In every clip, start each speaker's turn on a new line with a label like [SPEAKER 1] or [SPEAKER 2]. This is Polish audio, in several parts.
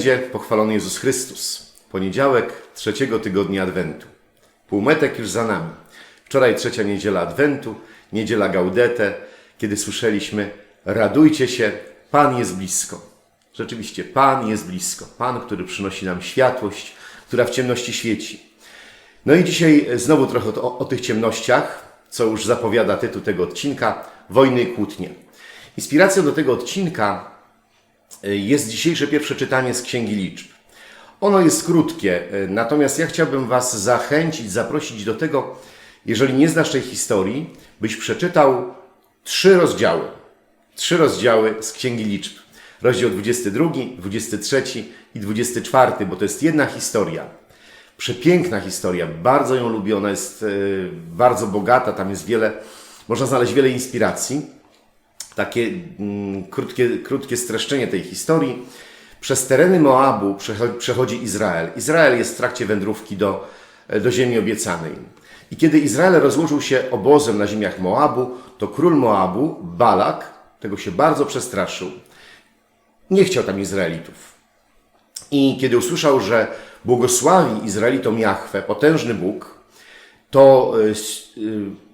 [SPEAKER 1] będzie pochwalony Jezus Chrystus. Poniedziałek trzeciego tygodnia Adwentu. Półmetek już za nami. Wczoraj trzecia niedziela Adwentu, niedziela Gaudete, kiedy słyszeliśmy radujcie się, Pan jest blisko. Rzeczywiście, Pan jest blisko. Pan, który przynosi nam światłość, która w ciemności świeci. No i dzisiaj znowu trochę o, o tych ciemnościach, co już zapowiada tytuł tego odcinka, Wojny i kłótnie. Inspiracją do tego odcinka jest dzisiejsze pierwsze czytanie z Księgi Liczb. Ono jest krótkie, natomiast ja chciałbym Was zachęcić, zaprosić do tego, jeżeli nie znasz tej historii, byś przeczytał trzy rozdziały. Trzy rozdziały z Księgi Liczb. Rozdział 22, 23 i 24, bo to jest jedna historia. Przepiękna historia, bardzo ją lubię, ona jest e, bardzo bogata, tam jest wiele, można znaleźć wiele inspiracji takie mm, krótkie, krótkie streszczenie tej historii. Przez tereny Moabu przecho- przechodzi Izrael. Izrael jest w trakcie wędrówki do, do ziemi obiecanej. I kiedy Izrael rozłożył się obozem na ziemiach Moabu, to król Moabu, Balak, tego się bardzo przestraszył. Nie chciał tam Izraelitów. I kiedy usłyszał, że błogosławi Izraelitom Jahwe, potężny Bóg, to y, y,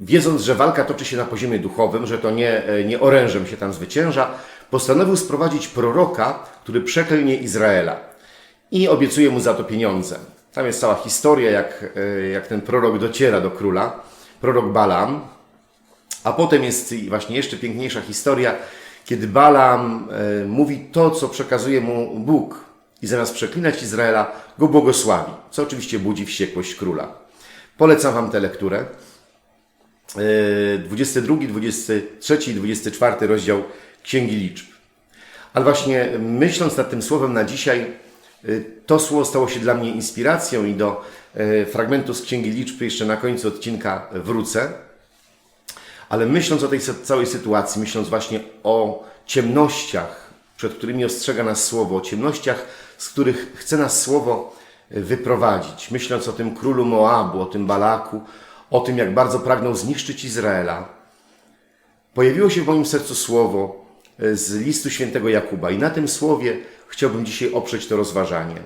[SPEAKER 1] wiedząc, że walka toczy się na poziomie duchowym, że to nie, nie orężem się tam zwycięża, postanowił sprowadzić proroka, który przeklnie Izraela i obiecuje mu za to pieniądze. Tam jest cała historia, jak, jak ten prorok dociera do króla, prorok Balaam, a potem jest właśnie jeszcze piękniejsza historia, kiedy Balaam e, mówi to, co przekazuje mu Bóg i zamiast przeklinać Izraela, go błogosławi, co oczywiście budzi wściekłość króla. Polecam Wam tę lekturę. 22, 23 i 24 rozdział Księgi Liczb. Ale właśnie myśląc nad tym słowem na dzisiaj, y, to słowo stało się dla mnie inspiracją i do y, fragmentu z Księgi Liczb jeszcze na końcu odcinka wrócę. Ale myśląc o tej całej sytuacji, myśląc właśnie o ciemnościach, przed którymi ostrzega nas słowo, o ciemnościach, z których chce nas słowo y, wyprowadzić, myśląc o tym królu Moabu, o tym Balaku, o tym, jak bardzo pragnął zniszczyć Izraela, pojawiło się w moim sercu słowo e, z listu świętego Jakuba i na tym słowie chciałbym dzisiaj oprzeć to rozważanie.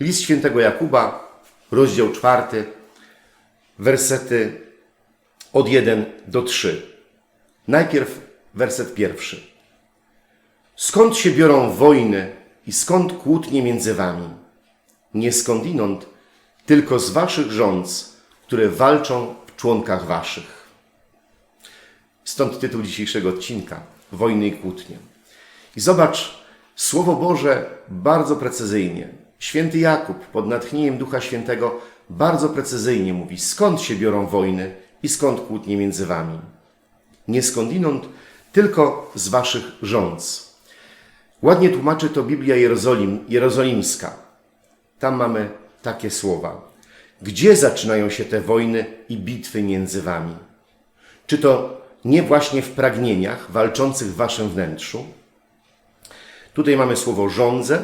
[SPEAKER 1] List świętego Jakuba, rozdział czwarty, wersety od 1 do 3. Najpierw werset pierwszy. Skąd się biorą wojny i skąd kłótnie między wami? Nie skądinąd, tylko z waszych rządz, które walczą w członkach waszych. Stąd tytuł dzisiejszego odcinka Wojny i kłótnie. I zobacz, Słowo Boże bardzo precyzyjnie. Święty Jakub pod natchnieniem Ducha Świętego bardzo precyzyjnie mówi, skąd się biorą wojny i skąd kłótnie między wami. Nie skądinąd, tylko z waszych rządz. Ładnie tłumaczy to Biblia Jerozolim, Jerozolimska. Tam mamy takie słowa. Gdzie zaczynają się te wojny i bitwy między wami? Czy to nie właśnie w pragnieniach walczących w waszym wnętrzu? Tutaj mamy słowo rządzę.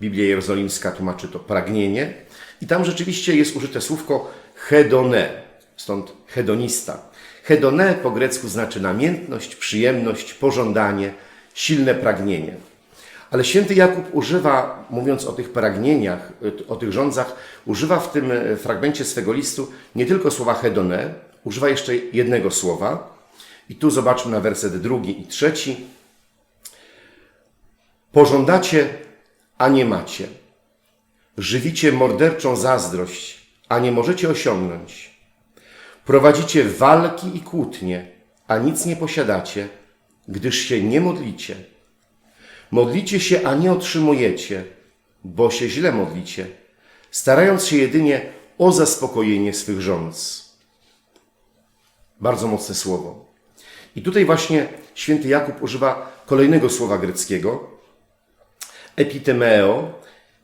[SPEAKER 1] Biblia Jerozolimska tłumaczy to pragnienie. I tam rzeczywiście jest użyte słówko hedone, stąd hedonista. Hedone po grecku znaczy namiętność, przyjemność, pożądanie, silne pragnienie. Ale święty Jakub używa, mówiąc o tych pragnieniach, o tych rządzach, używa w tym fragmencie swego listu nie tylko słowa hedone, używa jeszcze jednego słowa. I tu zobaczmy na werset drugi i trzeci. Pożądacie, a nie macie. Żywicie morderczą zazdrość, a nie możecie osiągnąć. Prowadzicie walki i kłótnie, a nic nie posiadacie, gdyż się nie modlicie. Modlicie się, a nie otrzymujecie, bo się źle modlicie, starając się jedynie o zaspokojenie swych rządz. Bardzo mocne słowo. I tutaj właśnie święty Jakub używa kolejnego słowa greckiego, epitemeo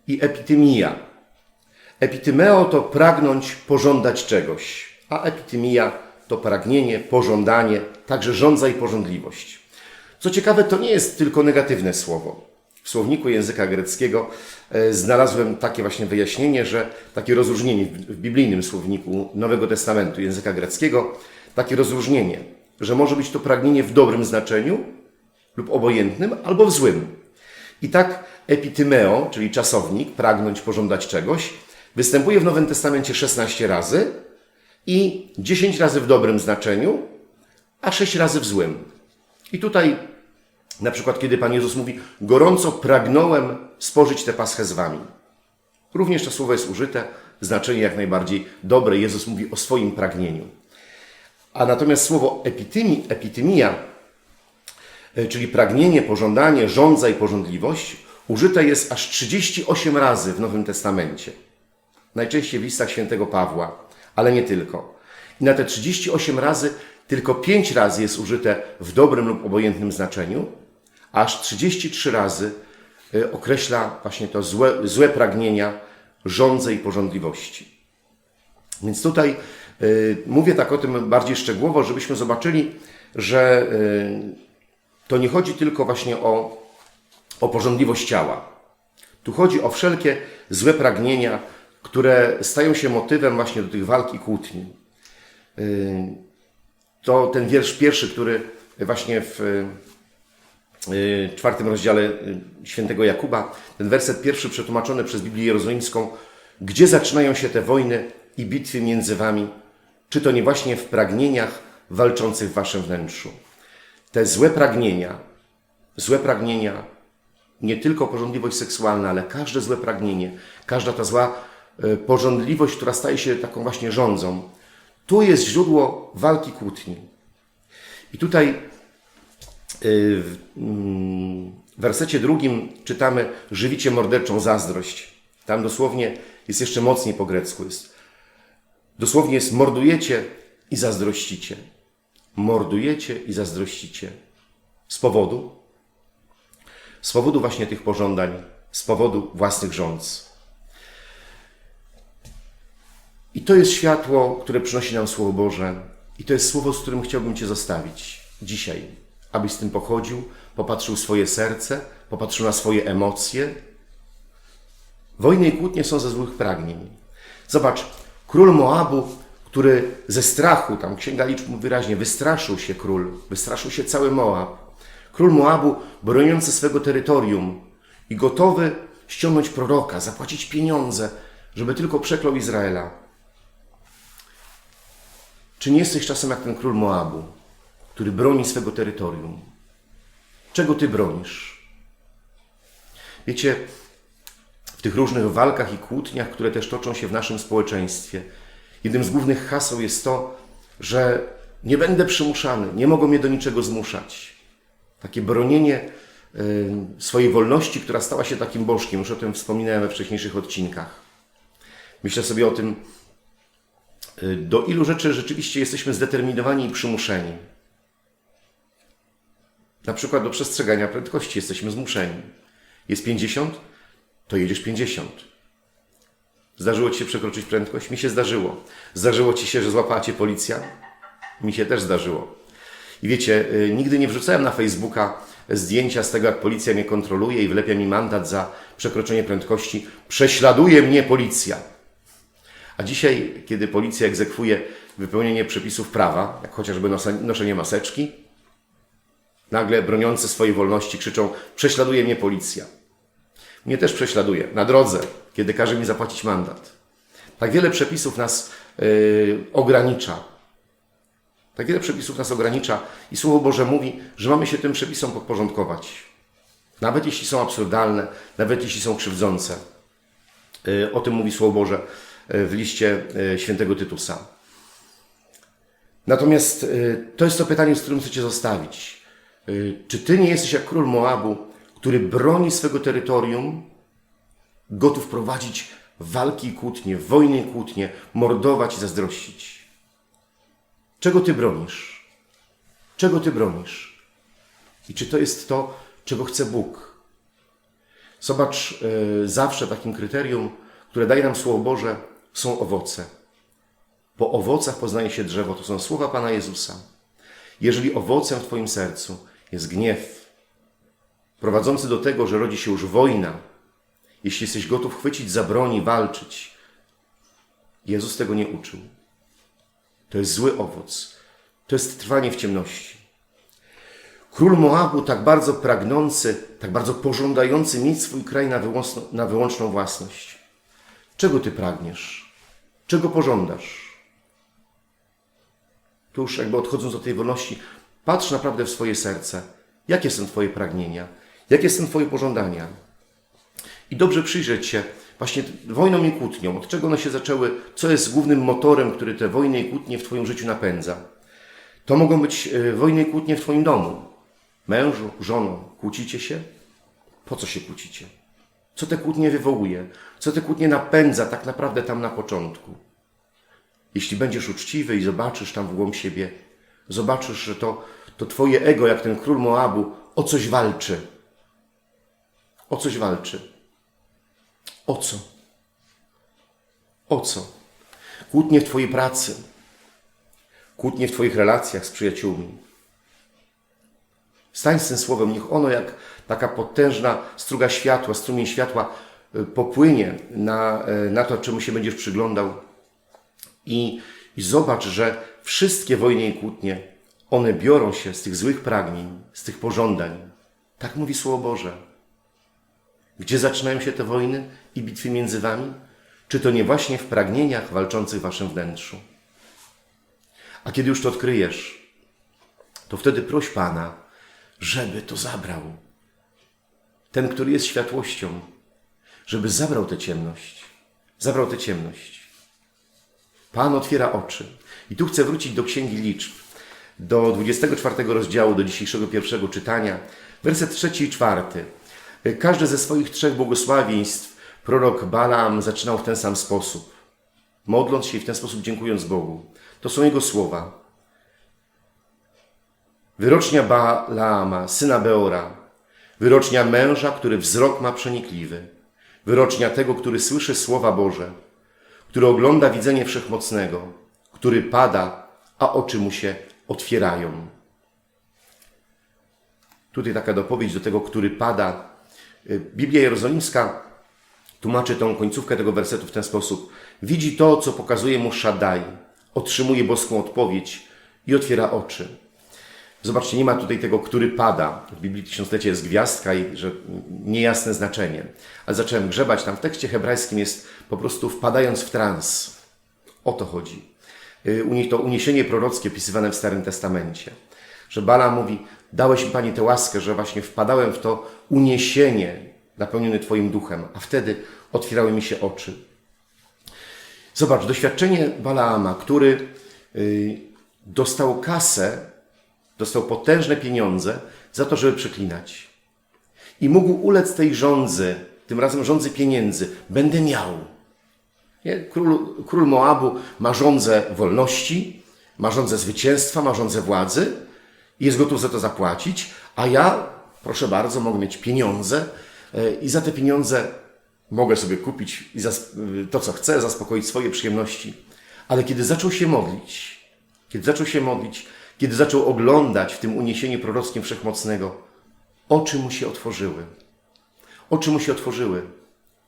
[SPEAKER 1] i epitymia. Epitymeo to pragnąć, pożądać czegoś, a epitymia to pragnienie, pożądanie, także żądza i pożądliwość. Co ciekawe, to nie jest tylko negatywne słowo. w słowniku języka greckiego e, znalazłem takie właśnie wyjaśnienie, że takie rozróżnienie w biblijnym słowniku Nowego Testamentu języka greckiego, takie rozróżnienie, że może być to pragnienie w dobrym znaczeniu lub obojętnym, albo w złym. I tak epitymeo, czyli czasownik, pragnąć, pożądać czegoś, występuje w Nowym Testamencie 16 razy i 10 razy w dobrym znaczeniu, a 6 razy w złym. I tutaj na przykład, kiedy Pan Jezus mówi, gorąco pragnąłem spożyć tę paschę z Wami. Również to słowo jest użyte, znaczenie jak najbardziej dobre. Jezus mówi o swoim pragnieniu. A natomiast słowo epitymi, epitymia, e, czyli pragnienie, pożądanie, żądza i pożądliwość, użyte jest aż 38 razy w Nowym Testamencie. Najczęściej w listach świętego Pawła, ale nie tylko. I na te 38 razy tylko 5 razy jest użyte w dobrym lub obojętnym znaczeniu, aż 33 razy y, określa właśnie to złe, złe pragnienia, żądze i pożądliwości. Więc tutaj y, mówię tak o tym bardziej szczegółowo, żebyśmy zobaczyli, że y, to nie chodzi tylko właśnie o, o pożądliwość ciała. Tu chodzi o wszelkie złe pragnienia, które stają się motywem właśnie do tych walk i kłótni. To ten wiersz pierwszy, który właśnie w y, czwartym rozdziale y, świętego Jakuba, ten werset pierwszy przetłumaczony przez Biblię Jerozolimską, gdzie zaczynają się te wojny i bitwy między wami? Czy to nie właśnie w pragnieniach walczących w waszym wnętrzu? Te złe pragnienia, złe pragnienia, nie tylko pożądliwość seksualna, ale każde złe pragnienie, każda ta zła e, pożądliwość, która staje się taką właśnie rządzą, tu jest źródło walki kłótni. I tutaj y, w mm, wersecie drugim czytamy żywicie morderczą zazdrość. Tam dosłownie jest jeszcze mocniej po grecku. Jest, dosłownie jest mordujecie i zazdrościcie. Mordujecie i zazdrościcie. Z powodu? Z powodu właśnie tych pożądań, z powodu własnych rządz. I to jest światło, które przynosi nam Słowo Boże. I to jest słowo, z którym chciałbym Cię zostawić dzisiaj. Abyś z tym pochodził, popatrzył swoje serce, popatrzył na swoje emocje. Wojny i kłótnie są ze złych pragnień. Zobacz, król Moabu, który ze strachu, tam Księga Liczb mówi wyraźnie, wystraszył się król, wystraszył się cały Moab. Król Moabu, broniący swego terytorium i gotowy ściągnąć proroka, zapłacić pieniądze, żeby tylko przeklął Izraela. Czy nie jesteś czasem jak ten król Moabu, który broni swego terytorium? Czego ty bronisz? Wiecie, w tych różnych walkach i kłótniach, które też toczą się w naszym społeczeństwie, jednym z głównych haseł jest to, że nie będę przymuszany, nie mogą mnie do niczego zmuszać. Takie bronienie y, swojej wolności, która stała się takim bożkiem. Już o tym wspominałem we wcześniejszych odcinkach. Myślę sobie o tym, do ilu rzeczy rzeczywiście jesteśmy zdeterminowani i przymuszeni. Na przykład do przestrzegania prędkości jesteśmy zmuszeni. Jest 50, to jedziesz 50. Zdarzyło Ci się przekroczyć prędkość? Mi się zdarzyło. Zdarzyło Ci się, że złapała Cię policja? Mi się też zdarzyło. I wiecie, y, nigdy nie wrzucałem na Facebooka zdjęcia z tego, jak policja mnie kontroluje i wlepia mi mandat za przekroczenie prędkości. Prześladuje mnie policja. A dzisiaj, kiedy policja egzekwuje wypełnienie przepisów prawa, jak chociażby noszenie maseczki, nagle broniący swojej wolności krzyczą: Prześladuje mnie policja. Mnie też prześladuje na drodze, kiedy każe mi zapłacić mandat. Tak wiele przepisów nas yy, ogranicza. Tak wiele przepisów nas ogranicza i Słowo Boże mówi, że mamy się tym przepisom podporządkować. Nawet jeśli są absurdalne, nawet jeśli są krzywdzące. Yy, O tym mówi Słowo Boże w liście yy, świętego Tytusa. Natomiast yy, to jest to pytanie, z którym chcę Cię zostawić. Czy Ty nie jesteś jak król Moabu, który broni swego terytorium, gotów prowadzić walki i kłótnie, wojny i kłótnie, mordować i zazdrościć? Czego Ty bronisz? Czego Ty bronisz? I czy to jest to, czego chce Bóg? Zobacz, zawsze takim kryterium, które daje nam Słowo Boże, są owoce. Po owocach poznaje się drzewo. To są słowa Pana Jezusa. Jeżeli owocem w Twoim sercu jest gniew, prowadzący do tego, że rodzi się już wojna, jeśli jesteś gotów chwycić za broń i walczyć, Jezus tego nie uczył. To jest zły owoc. To jest trwanie w ciemności. Król Moabu, tak bardzo pragnący, tak bardzo pożądający mieć swój kraj na, na wyłączną własność. Czego ty pragniesz? Czego pożądasz? Tu już jakby odchodząc od tej wolności, patrz naprawdę w swoje serce. Jakie są Twoje pragnienia? Jakie są Twoje pożądania? I dobrze przyjrzeć się właśnie wojną i kłótnią. Od czego one się zaczęły? Co jest głównym motorem, który te wojny i kłótnie w Twoim życiu napędza? To mogą być e, wojny i kłótnie w Twoim domu. Mężu, żono, kłócicie się? Po co się kłócicie? Co te kłótnie wywołuje? Co te kłótnie napędza tak naprawdę tam na początku? Jeśli będziesz uczciwy i zobaczysz tam w głąb siebie, zobaczysz, że to, to Twoje ego, jak ten król Moabu, o coś walczy. O coś walczy. O co? O co? Kłótnie w Twojej pracy, kłótnie w Twoich relacjach z przyjaciółmi. Stań z tym słowem, niech ono jak taka potężna struga światła, strumień światła y, popłynie na, y, na to, czemu się będziesz przyglądał. I, I zobacz, że wszystkie wojny i kłótnie, one biorą się z tych złych pragnień, z tych pożądań. Tak mówi Słowo Boże. Gdzie zaczynają się te wojny i bitwy między wami? Czy to nie właśnie w pragnieniach walczących w waszym wnętrzu? A kiedy już to odkryjesz, to wtedy proś Pana, żeby to zabrał. Ten, który jest światłością, żeby zabrał tę ciemność. Zabrał tę ciemność. Pan otwiera oczy. I tu chcę wrócić do Księgi Liczb, do 24 rozdziału, do dzisiejszego pierwszego czytania, werset trzeci i czwarty. Każde ze swoich trzech błogosławieństw prorok Balaam zaczynał w ten sam sposób, modląc się i w ten sposób dziękując Bogu. To są jego słowa. Wyrocznia Balaama, syna Beora, wyrocznia męża, który wzrok ma przenikliwy, wyrocznia tego, który słyszy słowa Boże, który ogląda widzenie wszechmocnego, który pada, a oczy mu się otwierają. Tutaj taka dopowiedź do tego, który pada. Biblia Jerozolimska tłumaczy tą końcówkę tego wersetu w ten sposób. Widzi to, co pokazuje mu Shaddai, otrzymuje boską odpowiedź i otwiera oczy. Zobaczcie, nie ma tutaj tego, który pada. W Biblii Tysiąclecie jest gwiazdka i że niejasne znaczenie. Ale zacząłem grzebać tam. W tekście hebrajskim jest po prostu wpadając w trans. O to chodzi. Nich to uniesienie prorockie opisywane w Starym Testamencie. Że Bala mówi, dałeś mi Panie tę łaskę, że właśnie wpadałem w to uniesienie napełnione Twoim duchem, a wtedy otwierały mi się oczy. Zobacz, doświadczenie Balaama, który y, dostał kasę, dostał potężne pieniądze za to, żeby przeklinać. I mógł ulec tej rządzy, tym razem rządzy pieniędzy. Będę miał. Nie? Król, król Moabu ma rządzę wolności, ma rządzę zwycięstwa, ma rządzę władzy i jest gotów za to zapłacić, a ja, proszę bardzo, mogę mieć pieniądze e, i za te pieniądze mogę sobie kupić to, co chcę, zaspokoić swoje przyjemności. Ale kiedy zaczął się modlić, kiedy zaczął się modlić, kiedy zaczął oglądać w tym uniesieniu prorockim wszechmocnego, oczy mu się otworzyły. Oczy mu się otworzyły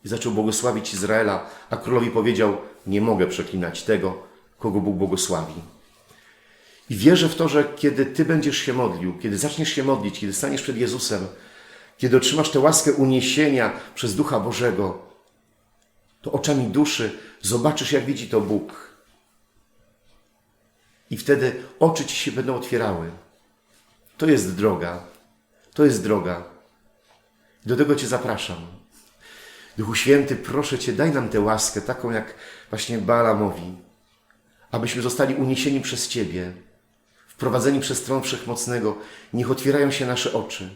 [SPEAKER 1] i zaczął błogosławić Izraela, a królowi powiedział: Nie mogę przeklinać tego, kogo Bóg błogosławi. I wierzę w to, że kiedy Ty będziesz się modlił, kiedy zaczniesz się modlić, kiedy staniesz przed Jezusem, kiedy otrzymasz tę łaskę uniesienia przez Ducha Bożego, to oczami duszy zobaczysz, jak widzi to Bóg. I wtedy oczy Ci się będą otwierały. To jest droga. To jest droga. Do tego Cię zapraszam. Duchu Święty, proszę Cię, daj nam tę łaskę, taką jak właśnie Bala mówi, abyśmy zostali uniesieni przez Ciebie, wprowadzeni przez tron Wszechmocnego. Niech otwierają się nasze oczy.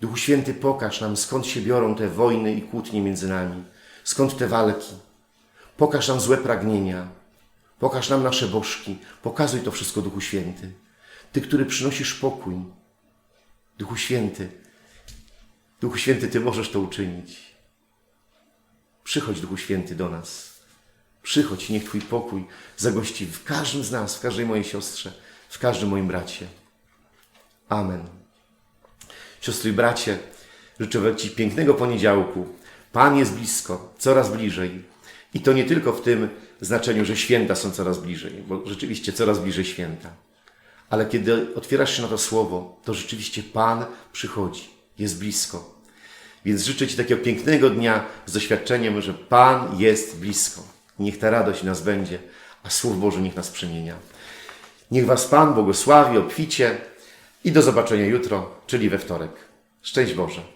[SPEAKER 1] Duchu Święty, pokaż nam, skąd się biorą te wojny i kłótnie między nami, skąd te walki. Pokaż nam złe pragnienia, pokaż nam nasze bożki, pokazuj to wszystko, Duchu Święty. Ty, który przynosisz pokój. Duchu Święty, Duchu Święty, Ty możesz to uczynić. Przychodź, Duchu Święty, do nas. Przychodź, niech Twój pokój zagości w każdym z nas, w każdej mojej siostrze, w każdym moim bracie. Amen. Siostry i bracie, życzę Ci pięknego poniedziałku. Pan jest blisko, coraz bliżej. I to nie tylko w tym znaczeniu, że święta są coraz bliżej, bo rzeczywiście coraz bliżej święta. Ale kiedy otwierasz się na to słowo, to rzeczywiście Pan przychodzi, jest blisko. Więc życzę Ci takiego pięknego dnia z doświadczeniem, że Pan jest blisko. Niech ta radość nas będzie, a Słów Boży niech nas przemienia. Niech Was Pan błogosławi obficie i do zobaczenia jutro, czyli we wtorek. Szczęść Boże.